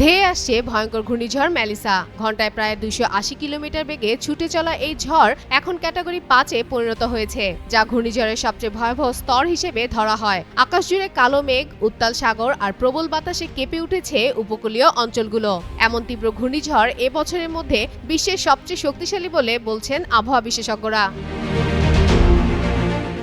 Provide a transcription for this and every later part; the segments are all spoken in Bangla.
ধেয়ে আসছে ভয়ঙ্কর ঘূর্ণিঝড় ম্যালিসা। ঘন্টায় প্রায় দুইশো আশি কিলোমিটার বেগে ছুটে চলা এই ঝড় এখন ক্যাটাগরি পাঁচে পরিণত হয়েছে, যা ঘূর্ণিঝড়ের সবচেয়ে ভয়াবহ স্তর হিসেবে ধরা হয়। আকাশ জুড়ে কালো মেঘ, উত্তাল সাগর আর প্রবল বাতাসে কেঁপে উঠেছে উপকূলীয় অঞ্চলগুলো। এমন তীব্র ঘূর্ণিঝড় এ বছরের মধ্যে বিশ্বের সবচেয়ে শক্তিশালী বলে বলছেন আবহাওয়া বিশেষজ্ঞরা।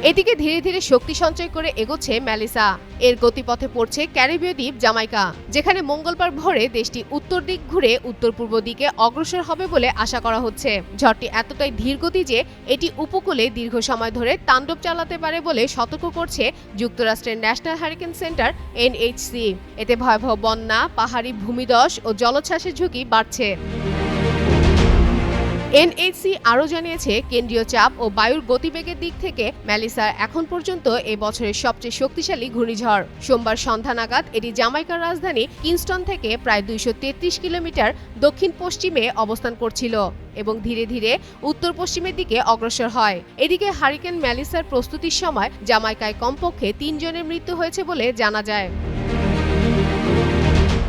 এদিকে ধীরে ধীরে শক্তি সঞ্চয় করে এগোচ্ছে ম্যালিসা। এর গতিপথে পড়ছে ক্যারিবীয় দ্বীপ জামাইকা, যেখানে মঙ্গলবার ভোরে দেশটি উত্তর দিক ঘুরে উত্তর পূর্ব দিকে অগ্রসর হবে বলে আশা করা হচ্ছে। ঝড়টি এতটাই ধীরগতি যে এটি উপকূলে দীর্ঘ সময় ধরে তাণ্ডব চালাতে পারে বলে সতর্ক করছে যুক্তরাষ্ট্রের ন্যাশনাল হারিকেন সেন্টার এনএইচসি। এতে ভয়াবহ বন্যা, পাহাড়ি ভূমিধস ও জলোচ্ছ্বাসের ঝুঁকি বাড়ছে। এনএইচসি আরও জানিয়েছে, কেন্দ্রীয় চাপ ও বায়ুর গতিবেগের দিক থেকে ম্যালিসা এখন পর্যন্ত এ বছরের সবচেয়ে শক্তিশালী ঘূর্ণিঝড়। সোমবার সন্ধ্যা নাগাদ এটি জামাইকার রাজধানী কিংস্টন থেকে প্রায় দুইশ তেত্রিশ কিলোমিটার দক্ষিণ পশ্চিমে অবস্থান করছিল এবং ধীরে ধীরে উত্তর পশ্চিমের দিকে অগ্রসর হয়। এদিকে হারিকেন ম্যালিসার প্রস্তুতির সময় জামাইকায় কমপক্ষে তিনজনের মৃত্যু হয়েছে বলে জানা যায়।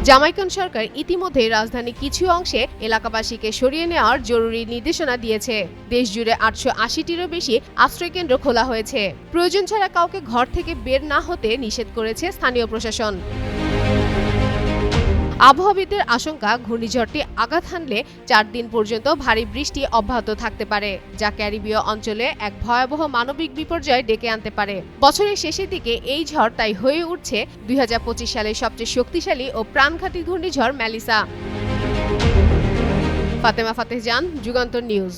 জামাইকান সরকার ইতিমধ্যে রাজধানী কিছু অংশে এলাকাবাসীকে সরিয়ে নেওয়ার জরুরি নির্দেশনা দিয়েছে। দেশ জুড়ে আটশো আশিটিরও বেশি আশ্রয়কেন্দ্র খোলা হয়েছে। প্রয়োজন ছাড়া কাউকে ঘর থেকে বের না হতে নিষেধ করেছে স্থানীয় প্রশাসন। আবহাওয়াবিদদের আশঙ্কা, ঘূর্ণিঝড়টি আঘাত হানলে চার দিন পর্যন্ত ভারী বৃষ্টি অব্যাহত থাকতে পারে, যা ক্যারিবীয় অঞ্চলে এক ভয়াবহ মানবিক বিপর্যয় ডেকে আনতে পারে। বছরের শেষের দিকে এই ঝড় তাই হয়ে উঠছে দুই হাজার পঁচিশ সালের সবচেয়ে শক্তিশালী ও প্রাণঘাতী ঘূর্ণিঝড় ম্যালিসা। ফাতেমা ফাতেহ জান, যুগান্তর নিউজ।